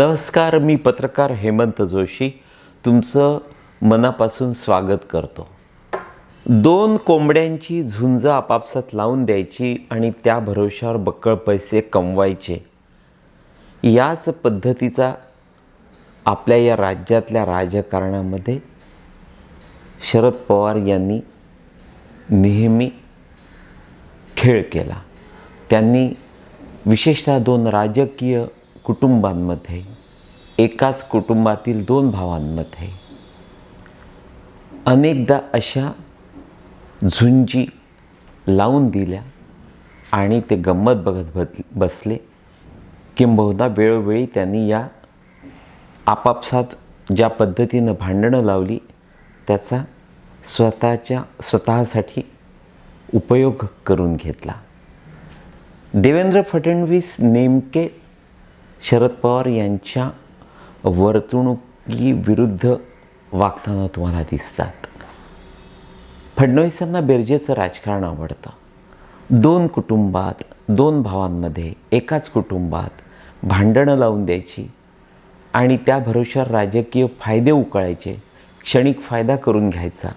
नमस्कार मी पत्रकार हेमंत जोशी तुमचं मनापासून स्वागत करतो. दोन कोंबड्यांची झुंज आपापसात लावून द्यायची आणि त्या भरोशावर बक्कळ पैसे कमवायचे. याच पद्धतीचा आपल्या या राज्यातल्या राजकारणामध्ये शरद पवार यांनी नेहमी खेळ केला. त्यांनी विशेषतः दोन राजकीय कुटुंबांमध्ये एकाच कुटुंबातील दोन भावांमध्ये. अनेकदा अशा झुंजी लावून दिल्या आणि ते गंमत बघत बद बसले किंबहुना वेळोवेळी त्यांनी या आपापसात ज्या पद्धतीनं भांडणं लावली त्याचा स्वतःच्या स्वतःसाठी उपयोग करून घेतला. देवेंद्र फडणवीस नेमके शरद पवार यांच्या वर्तणुकीविरुद्ध वागताना तुम्हाला दिसतात. फडणवीसांना बेरजेचं राजकारण आवडतं. दोन कुटुंबात दोन भावांमध्ये एकाच कुटुंबात भांडणं लावून द्यायची आणि त्या भरोश्यावर राजकीय फायदे उकळायचे क्षणिक फायदा करून घ्यायचा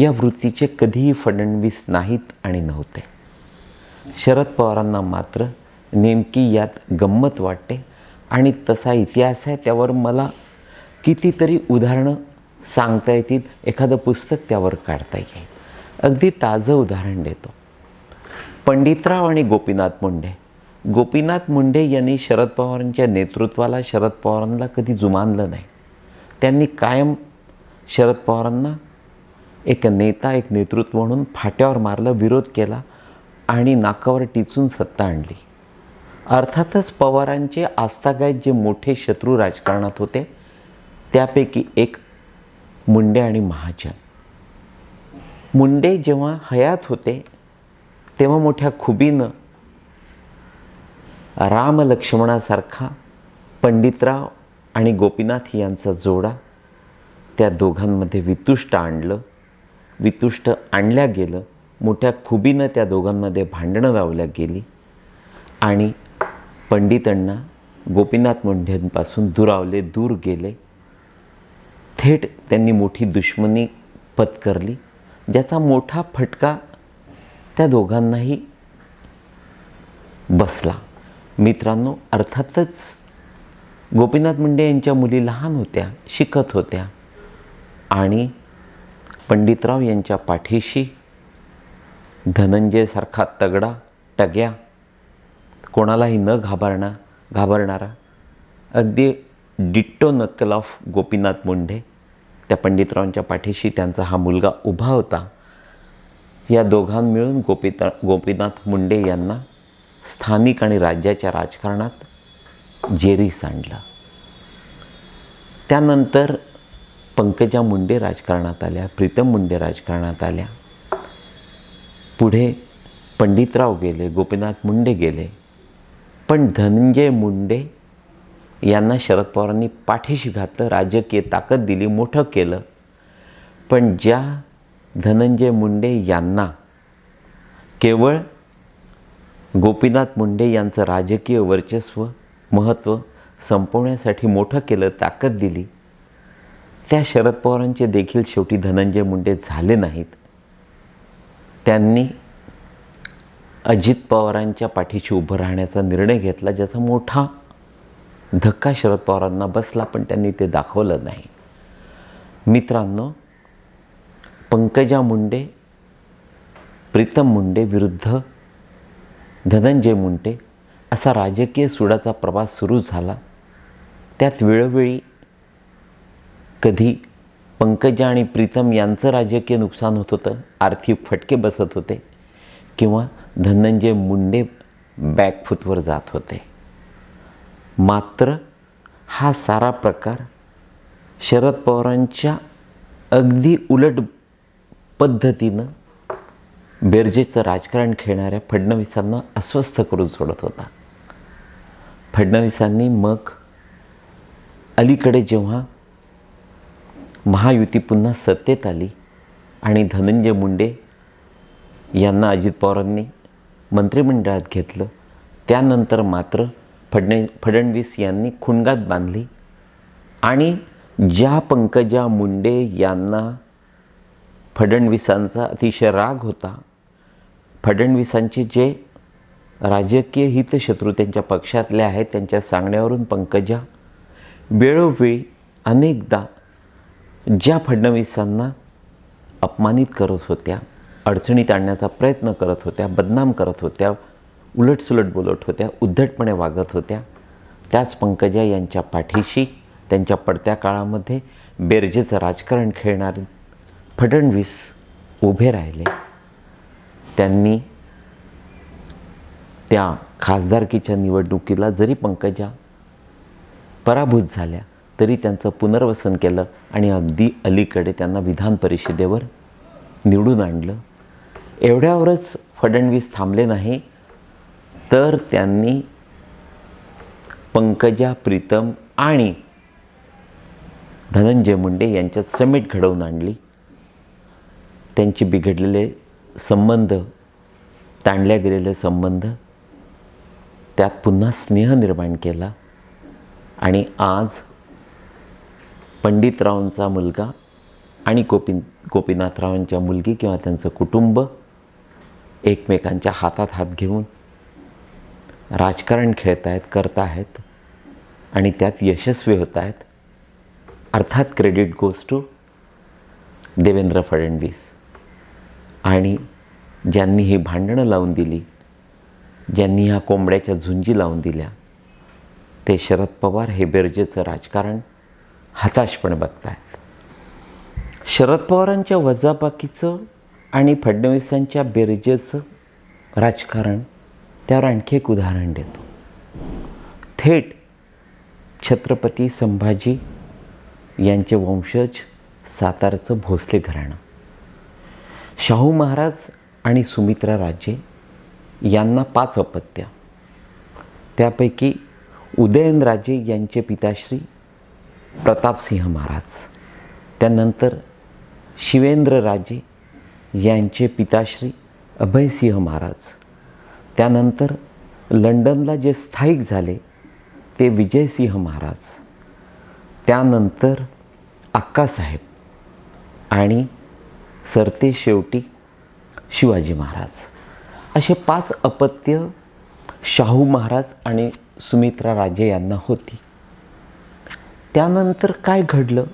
या वृत्तीचे कधीही फडणवीस नाहीत आणि नव्हते. शरद पवारांना मात्र नेमकी यात गंमत वाटते. आणि तसा इतिहास आहे त्यावर मला कितीतरी उदाहरणं सांगता येतील. एखादं पुस्तक त्यावर काढता येईल. अगदी ताजं उदाहरण देतो. पंडितराव आणि गोपीनाथ मुंडे. गोपीनाथ मुंडे यांनी शरद पवारांच्या नेतृत्वाला शरद पवारांना कधी जुमानलं नाही. त्यांनी कायम शरद पवारांना एक नेता एक नेतृत्व म्हणून फाट्यावर मारलं विरोध केला आणि नाकावर टिचून सत्ता आणली. अर्थातच पवारांचे आस्थागायत जे मोठे शत्रू राजकारणात होते त्यापैकी एक मुंडे आणि महाजन. मुंडे जेव्हा हयात होते तेव्हा मोठ्या खुबीनं राम लक्ष्मणासारखा पंडितराव आणि गोपीनाथ यांचा जोडा त्या दोघांमध्ये वितुष्ट आणलं वितुष्ट आणल्या गेलं मोठ्या खुबीनं त्या दोघांमध्ये भांडणं लावल्या गेली आणि पंडितांना गोपीनाथ मुंडेंपासून दुरावले दूर गेले. थेट त्यांनी मोठी दुश्मनी पत्करली ज्याचा मोठा फटका त्या दोघांनाही बसला. मित्रांनो अर्थातच गोपीनाथ मुंडे यांच्या मुली लहान होत्या शिकत होत्या आणि पंडितराव यांच्या पाठीशी धनंजयसारखा तगडा टग्या कोणालाही न घाबरणा घाबरणारा. अगदी डिट्टो नक्कल ऑफ गोपीनाथ मुंडे त्या पंडितरावांच्या पाठीशी त्यांचा हा मुलगा उभा होता. या दोघां मिळून गोपीता गोपीनाथ मुंडे यांना स्थानिक आणि राज्याच्या राजकारणात जेरी सांडलं. त्यानंतर पंकजा मुंडे राजकारणात आल्या प्रीतम मुंडे राजकारणात आल्या. पुढे पंडितराव गेले गोपीनाथ मुंडे गेले. पण धनंजय मुंडे यांना शरद पवारांनी पाठीशी घातलं राजकीय ताकद दिली मोठं केलं. पण ज्या धनंजय मुंडे यांना केवळ गोपीनाथ मुंडे यांचं राजकीय वर्चस्व महत्त्व संपवण्यासाठी मोठं केलं ताकद दिली त्या शरद पवारांचे देखील शेवटी धनंजय मुंडे झाले नाहीत. त्यांनी अजित पवारांच्या पाठीशी उभं राहण्याचा निर्णय घेतला ज्याचा मोठा धक्का शरद पवारांना बसला पण त्यांनी ते दाखवलं नाही. मित्रांनो पंकजा मुंडे प्रीतम मुंडे विरुद्ध धनंजय मुंडे असा राजकीय सुडाचा प्रवास सुरू झाला. त्यात वेळोवेळी कधी पंकजा आणि प्रीतम यांचं राजकीय नुकसान होत होतं आर्थिक फटके बसत होते किंवा धनंजय मुंडे बॅकफूटवर जात होते. मात्र हा सारा प्रकार शरद पवारांच्या अगदी उलट पद्धतीनं बेरजेचं राजकारण खेळणाऱ्या फडणवीसांना अस्वस्थ करून सोडत होता. फडणवीसांनी मग अलीकडे जेव्हा महायुती पुन्हा सत्तेत आली आणि धनंजय मुंडे यांना अजित पवारांनी मंत्रिमंडळात घेतलं. त्यानंतर मात्र फडणे फडणवीस यांनी खुणगात बांधली. आणि ज्या पंकजा मुंडे यांना फडणवीसांचा अतिशय राग होता फडणवीसांचे जे राजकीय हितशत्रू त्यांच्या पक्षातले आहेत त्यांच्या सांगण्यावरून पंकजा वेळोवेळी अनेकदा ज्या फडणवीसांना अपमानित करत होत्या अडचणीत आणण्याचा प्रयत्न करत होत्या बदनाम करत होत्या उलटसुलट बोलत होत्या उद्धटपणे वागत होत्या. त्याच पंकजा यांच्या पाठीशी त्यांच्या पडत्या काळामध्ये बेरजेचं राजकारण खेळणारे फडणवीस उभे राहिले. त्यांनी त्या खासदारकीच्या निवडणुकीला जरी पंकजा पराभूत झाल्या तरी त्यांचं पुनर्वसन केलं आणि अगदी अलीकडे त्यांना विधान परिषदेवर निवडून आणलं. एवढ्यावरच फडणवीस थांबले नाही तर त्यांनी पंकजा प्रीतम आणि धनंजय मुंडे यांच्यात समेट घडवून आणली. त्यांचे बिघडलेले संबंध ताणल्या गेलेले संबंध त्यात पुन्हा स्नेह निर्माण केला आणि आज पंडितरावांचा मुलगा आणि गोपी गोपीनाथरावांच्या मुलगी किंवा त्यांचं कुटुंब एकमेकांच्या हातात हात घेऊन राजकारण खेळत आहेत करत आहेत आणि त्यात यशस्वी होत आहेत अर्थात credit goes to Devendra Fadnavis. आणि ज्यांनी ही भांडणं लावून दिली ज्यांनी ह्या कोंबड्याच्या झुंजी लावून दिल्या ते शरद पवार हे बेरजेचं राजकारण हताशपणे बघतायत. शरद पवारांच्या वजाबाकीचं आणि फडणवीसांच्या बेरजेचं राजकारण त्यावर आणखी एक उदाहरण देतो. थेट छत्रपती संभाजी यांचे वंशज सातारचं भोसले घराणं. शाहू महाराज आणि सुमित्रा राजे यांना पाच अपत्य. त्यापैकी उदयनराजे यांचे पिताश्री प्रतापसिंह महाराज. त्यानंतर शिवेंद्रराजे यांचे पिताश्री अभयसिंह महाराज. त्यानंतर लंडनला जे स्थायिक झाले ते विजयसिंह महाराज. त्यानंतर अक्कासाहेब आणि सरते शेवटी शिवाजी महाराज. असे पाच अपत्य शाहू महाराज आणि सुमित्रा राजे यांना होती. त्यानंतर काय घडलं?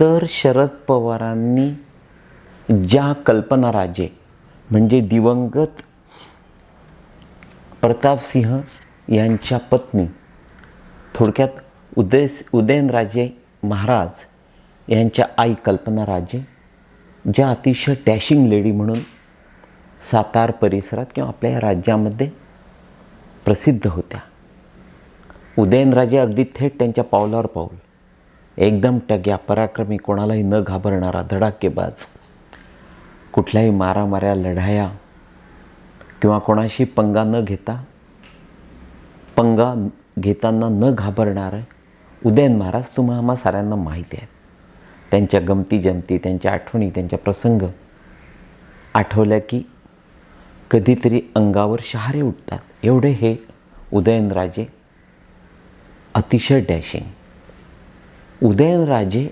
तर शरद पवारांनी ज्या कल्पना राजे म्हणजे दिवंगत प्रतापसिंह यांच्या पत्नी थोडक्यात उदय उदयनराजे महाराज यांच्या आई कल्पना राजे ज्या अतिशय डॅशिंग लेडी म्हणून सातार परिसरात किंवा आपल्या या राज्यामध्ये प्रसिद्ध होत्या. उदयनराजे अगदी थेट त्यांच्या पावलावर पाऊल. एकदम टग्या पराक्रमी कोणालाही न घाबरणारा धडाकेबाज. कुठल्याही मारामाऱ्या लढाया किंवा कोणाशी पंगा न घेता पंगा घेताना न घाबरणारं उदयन महाराज तुम्हा आम्हा साऱ्यांना माहिती आहेत. त्यांच्या गमती जमती त्यांच्या आठवणी त्यांच्या प्रसंग आठवल्या की कधीतरी अंगावर शहारे उठतात. एवढे हे उदयनराजे अतिशय डॅशिंग. उदयनराजे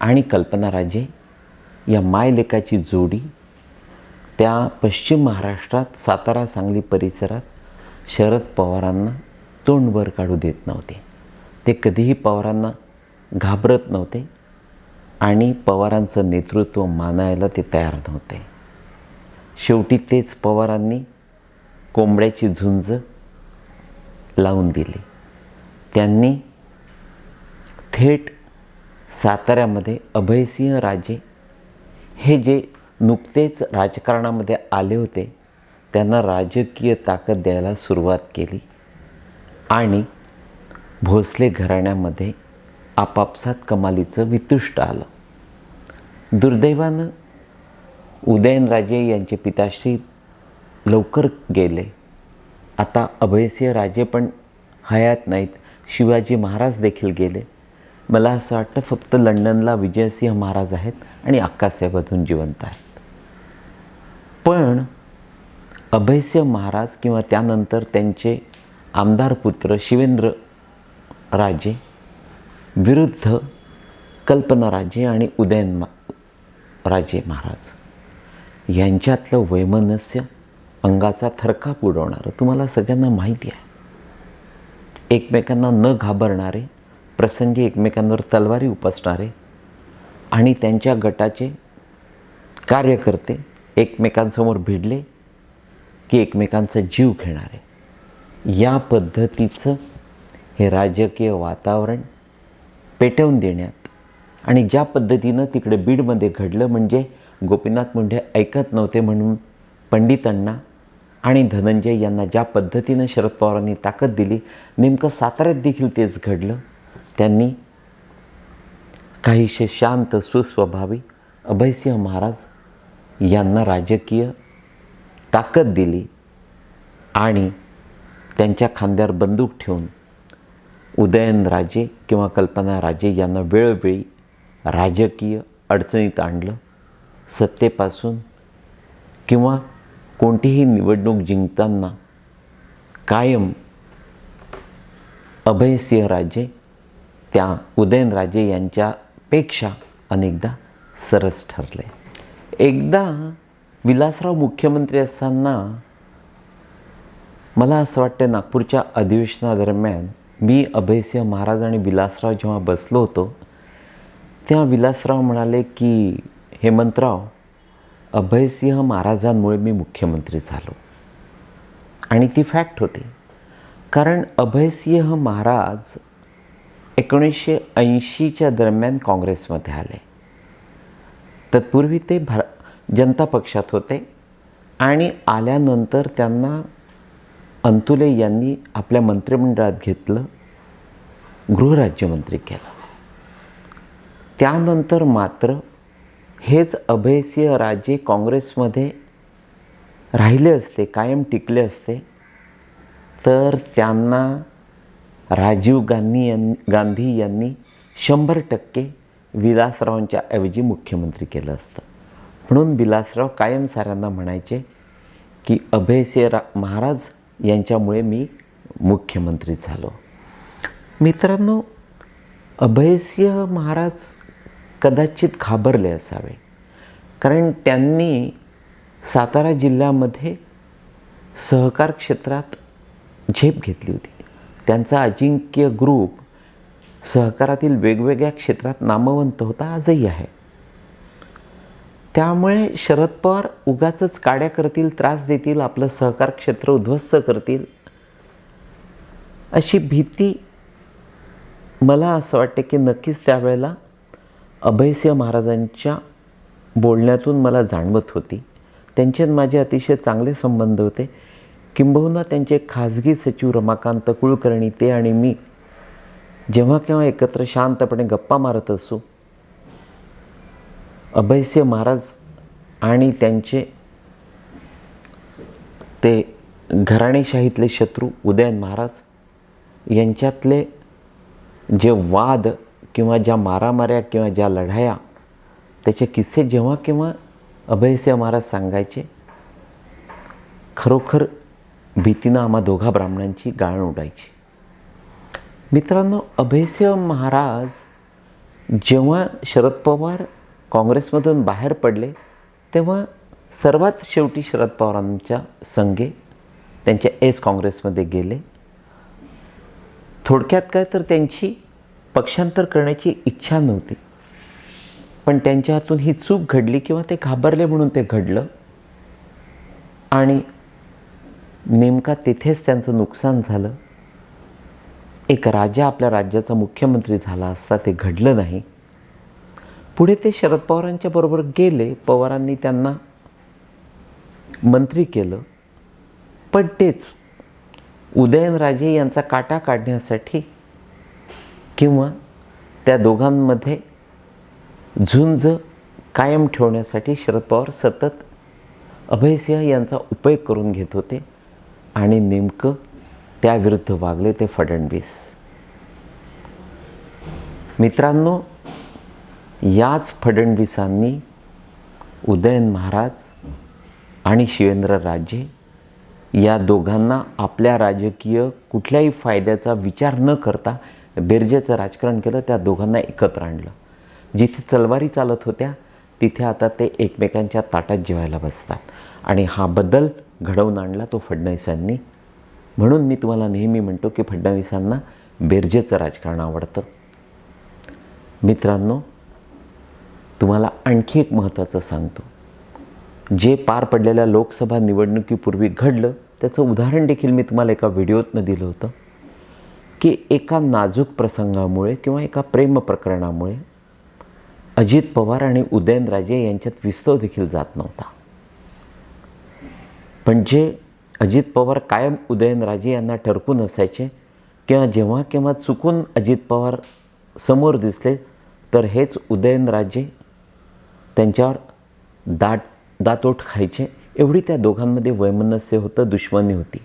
आणि कल्पनाराजे या मायलेकाची जोडी त्या पश्चिम महाराष्ट्रात सातारा सांगली परिसरात शरद पवारांना तोंडभर काढू देत नव्हते. ते कधीही पवारांना घाबरत नव्हते आणि पवारांचं नेतृत्व मानायला ते तयार नव्हते. शेवटी तेच पवारांनी कोंबड्याची झुंज लावून दिली. त्यांनी थेट साताऱ्यामध्ये अभयसिंह राजे हे जे नुकतेच राजकारणामध्ये आले होते त्यांना राजकीय ताकद द्यायला सुरुवात केली. आणि भोसले घराण्यामध्ये आपापसात कमालीचं वितुष्ट आलं. दुर्दैवानं उदयनराजे यांचे पिताश्री लवकर गेले. आता अभयसिंह राजे पण हयात नाहीत. शिवाजी महाराज देखील गेले. मला असं वाटतं फक्त लंडनला विजयसिंह महाराज आहेत. आणि अक्कासाहेबातून जिवंत आहेत. पण अभयसिंह महाराज किंवा त्यानंतर त्यांचे आमदार पुत्र शिवेंद्र राजे विरुद्ध कल्पना राजे आणि उदयन मा राजे महाराज यांच्यातलं वैमनस्य अंगाचा थरकाप उडवणारं तुम्हाला सगळ्यांना माहिती आहे. एकमेकांना न घाबरणारे प्रसंगी एकमेकांवर तलवारी उपसणारे आणि त्यांच्या गटाचे कार्यकर्ते एकमेकांसमोर भिडले की एकमेकांचा जीव घेणारे. या पद्धतीचं हे राजकीय वातावरण पेटवून देण्यात आणि ज्या पद्धतीनं तिकडे बीडमध्ये घडलं म्हणजे गोपीनाथ मुंडे ऐकत नव्हते म्हणून पंडितांना आणि धनंजय यांना ज्या पद्धतीनं शरद पवारांनी ताकद दिली नेमकं साताऱ्यात देखील तेच घडलं त्यांनी काहीसे शांत सुस्वभावी अभयसिंह महाराज यांना राजकीय ताकद दिली आणि त्यांच्या खांद्यावर बंदूक ठेवून उदयनराजे किंवा कल्पना राजे यांना वेळोवेळी राजकीय अडचणीत आणलं. सत्तेपासून किंवा कोणतीही निवडणूक जिंकताना कायम अभयसिंह राजे त्या उदयनराजे यांच्या पेक्षा अनेकदा सरस ठरले. एकदा विलासराव मुख्यमंत्री असताना मला असं वाटतं नागपूरच्या अधिवेशनादरम्यान मी अभयसिंह महाराज आणि विलासराव जेव्हा बसलो होतो तेव्हा विलासराव म्हणाले की हेमंतराव अभयसिंह महाराजांमुळे मी मुख्यमंत्री झालो. आणि ती फॅक्ट होती. कारण अभयसिंह महाराज एकोणीसशे ऐंशीच्या दरम्यान काँग्रेसमध्ये आले. तत्पूर्वी ते भर जनता पक्षात होते आणि आल्यानंतर त्यांना अंतुले यांनी आपल्या मंत्रिमंडळात घेतलं गृहराज्यमंत्री केलं. त्यानंतर मात्र हेच अभयसिंह राजे काँग्रेसमध्ये राहिले असते कायम टिकले असते तर त्यांना राजीव गांधी यां गांधी यांनी शंभर टक्के विलासरावांच्या ऐवजी मुख्यमंत्री केलं असतं. म्हणून विलासराव कायम साऱ्यांना म्हणायचे की अभयसिंह रा महाराज यांच्यामुळे मी मुख्यमंत्री झालो. मित्रांनो अभयसिंह महाराज कदाचित घाबरले असावे कारण त्यांनी सातारा जिल्ह्यामध्ये सहकार क्षेत्रात झेप घेतली होती. त्यांचा अजिंक्य ग्रुप सहकारातील वेगवेगळ्या क्षेत्रात नामवंत होता आजही आहे. त्यामुळे शरद पवार उगाच काड्या करतील त्रास देतील आपलं सहकार क्षेत्र उद्ध्वस्त करतील अशी भीती मला असं वाटते की नक्कीच त्यावेळेला अभयसिंह महाराजांच्या बोलण्यातून मला जाणवत होती. त्यांच्यात माझे अतिशय चांगले संबंध होते. किंबहुना त्यांचे खाजगी सचिव रमाकांत कुलकर्णी ते आणि मी जेव्हा केव्हा एकत्र शांतपणे गप्पा मारत असू अभयसिंह महाराज आणि त्यांचे ते घराणेशाहीतले शत्रू उदयन महाराज यांच्यातले जे वाद किंवा ज्या मारामाऱ्या किंवा ज्या लढाया त्याचे किस्से जेव्हा केव्हा अभयसिंह महाराज सांगायचे खरोखर भीतीनं आम्हा दोघा ब्राह्मणांची गाळ उडायची मित्रांनो अभयसिंह महाराज जेव्हा शरद पवार काँग्रेसमधून बाहेर पडले तेव्हा सर्वात शेवटी शरद पवारांच्या संघे त्यांच्या एस काँग्रेसमध्ये गेले. थोडक्यात काय तर त्यांची पक्षांतर करण्याची इच्छा नव्हती. पण त्यांच्या हातून ही चूक घडली किंवा ते घाबरले म्हणून ते घडलं. आणि नेमका तिथेच त्यांचं नुकसान झालं. एक राजा आपल्या राज्याचा मुख्यमंत्री झाला असता ते घडलं नाही. पुढे ते शरद पवारांच्या बरोबर गेले पवारांनी त्यांना मंत्री केलं. पण तेच उदयनराजे यांचा काटा काढण्यासाठी किंवा त्या दोघांमध्ये झुंज कायम ठेवण्यासाठी शरद पवार सतत अभयसिंह यांचा उपयोग करून घेत होते. आणि नेमकं त्याविरुद्ध वागले ते फडणवीस. मित्रांनो याच फडणवीसांनी उदयन महाराज आणि शिवेंद्र राजे या दोघांना आपल्या राजकीय कुठल्याही फायद्याचा विचार न करता बेरजेचं राजकारण केलं त्या दोघांना एकत्र आणलं. जिथे तलवारी चालत होत्या तिथे आता ते एकमेकांच्या ताटात जेवायला बसतात. आणि हा बदल घडवून आणला तो फडणवीसांनी. म्हणून मी तुम्हाला नेहमी म्हणतो की फडणवीसांना बेरजेचं राजकारण आवडतं. मित्रांनो तुम्हाला आणखी एक महत्त्वाचं सांगतो. जे पार पडलेल्या लोकसभा निवडणुकीपूर्वी घडलं त्याचं उदाहरण देखील मी तुम्हाला एका व्हिडिओतनं दिलं होतं की एका नाजूक प्रसंगामुळे किंवा एका प्रेम प्रकरणामुळे अजित पवार आणि उदयनराजे यांच्यात विस्तव देखील जात नव्हता. पण जे अजित पवार कायम उदयनराजे यांना ठरकून असायचे. किंवा जेव्हा केव्हा चुकून अजित पवार समोर दिसले तर हेच उदयनराजे त्यांच्यावर दाट दातोट खायचे. एवढी त्या दोघांमध्ये वैमनस्य होतं दुश्मनी होती.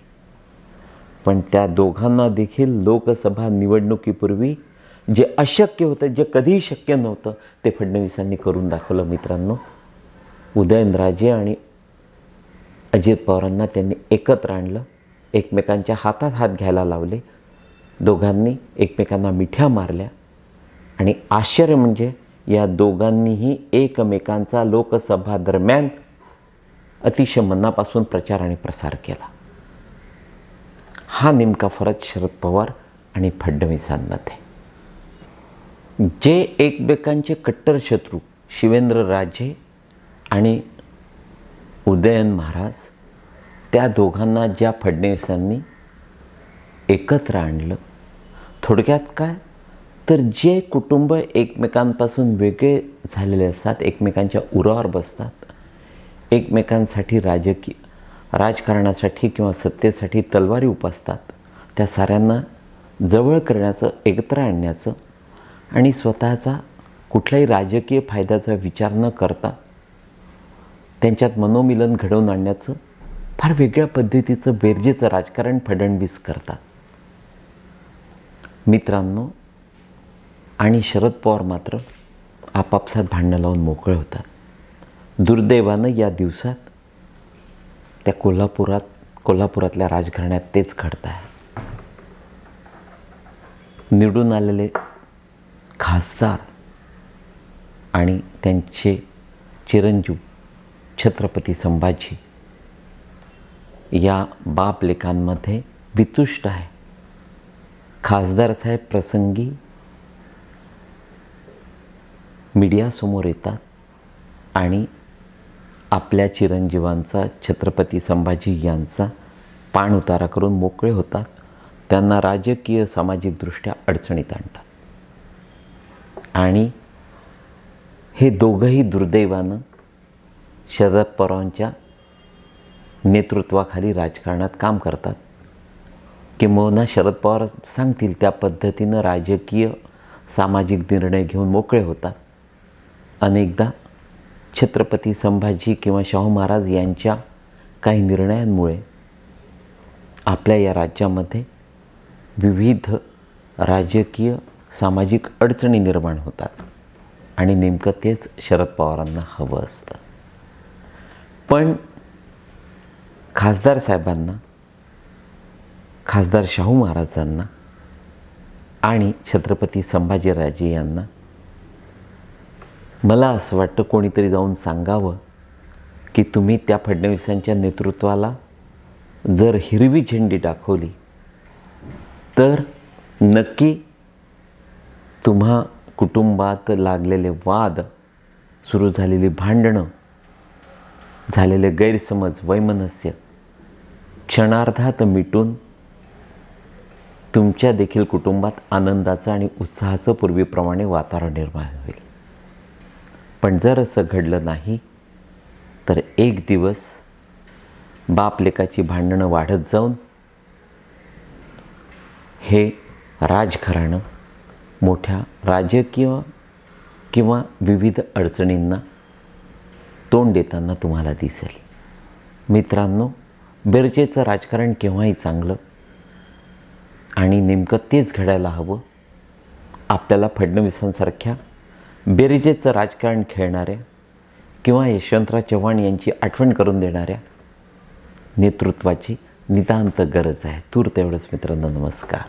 पण त्या दोघांना देखील लोकसभा निवडणुकीपूर्वी जे अशक्य होतं जे कधीही शक्य नव्हतं ते फडणवीसांनी करून दाखवलं मित्रांनो. उदयनराजे आणि अजित पवारांना त्यांनी एकत्र आणलं. एकमेकांच्या हातात हात घ्यायला लावले. दोघांनी एकमेकांना मिठ्या मारल्या. आणि आश्चर्य म्हणजे या दोघांनीही एकमेकांचा लोकसभा दरम्यान अतिशय मनापासून प्रचार आणि प्रसार केला. हा नेमका फरक शरद पवार आणि फडणवीसांमध्ये. जे एकमेकांचे कट्टर शत्रू शिवेंद्रराजे आणि उदयन महाराज त्या दोघांना ज्या फडणवीसांनी एकत्र आणलं थोडक्यात काय? तर जे कुटुंब एकमेकांपासून वेगळे झालेले असतात एकमेकांच्या उरावर बसतात एकमेकांसाठी राजकीय राजकारणासाठी किंवा सत्तेसाठी तलवारी उपासतात त्या साऱ्यांना जवळ करण्याचं एकत्र आणण्याचं आणि स्वतःचा कुठलाही राजकीय फायद्याचा विचार न करता त्यांच्यात मनोमिलन घडवून आणण्याचं फार वेगळ्या पद्धतीचं बेरजेचं राजकारण फडणवीस करतात. मित्रांनो आणि शरद पवार मात्र आपापसात भांडणं लावून मोकळे होतात. दुर्दैवानं या दिवसात त्या कोल्हापुरात कोल्हापुरातल्या राजघराण्यात तेच घडत आहे. निवडून आलेले खासदार आणि त्यांचे चिरंजीव छत्रपती संभाजी या बाप लेखांमध्ये वितुष्ट आहे. खासदार साहेब प्रसंगी मीडियासमोर येतात आणि आपल्या चिरंजीवांचा छत्रपती संभाजी यांचा पाण उतारा करून मोकळे होतात. त्यांना राजकीय सामाजिकदृष्ट्या अडचणीत आणतात. आणि हे दोघंही दुर्दैवानं शरद पवारांच्या नेतृत्वाखाली राजकारणात काम करतात. किंबहुना शरद पवार सांगतील त्या पद्धतीनं राजकीय सामाजिक निर्णय घेऊन मोकळे होतात. अनेकदा छत्रपती संभाजी किंवा शाहू महाराज यांच्या काही निर्णयांमुळे आपल्या या राज्यामध्ये विविध राजकीय सामाजिक अडचणी निर्माण होतात आणि नेमकं तेच शरद पवारांना हवं असतं. पण खासदार साहेबांना खासदार शाहू महाराजांना आणि छत्रपती संभाजीराजे यांना मला असं वाटतं कोणीतरी जाऊन सांगावं की तुम्ही त्या फडणवीसांच्या नेतृत्वाला जर हिरवी झेंडी दाखवली तर नक्की तुम्हा कुटुंबात लागलेले वाद सुरू झालेली भांडणं झालेले गैरसमज वैमनस्य क्षणार्धात मिटून तुमच्या देखील कुटुंबात आनंदाचं आणि उत्साहाचं पूर्वीप्रमाणे वातावरण निर्माण होईल. पण जर असं घडलं नाही तर एक दिवस बाप लेकाची भांडणं वाढत जाऊन हे राजघराणं मोठ्या राजकीय किंवा विविध अडचणींना तोंड देताना तुम्हाला दिसेल. मित्रांनो बेरजेचं राजकारण केव्हाही चांगलं आणि नेमकं तेच घडायला हवं आपल्याला फडणवीसांसारख्या बेरजेचं राजकारण खेळणाऱ्या किंवा यशवंतराव चव्हाण यांची आठवण करून देणाऱ्या नेतृत्वाची नितांत गरज आहे. तूर तेवढंच मित्रांनो नमस्कार.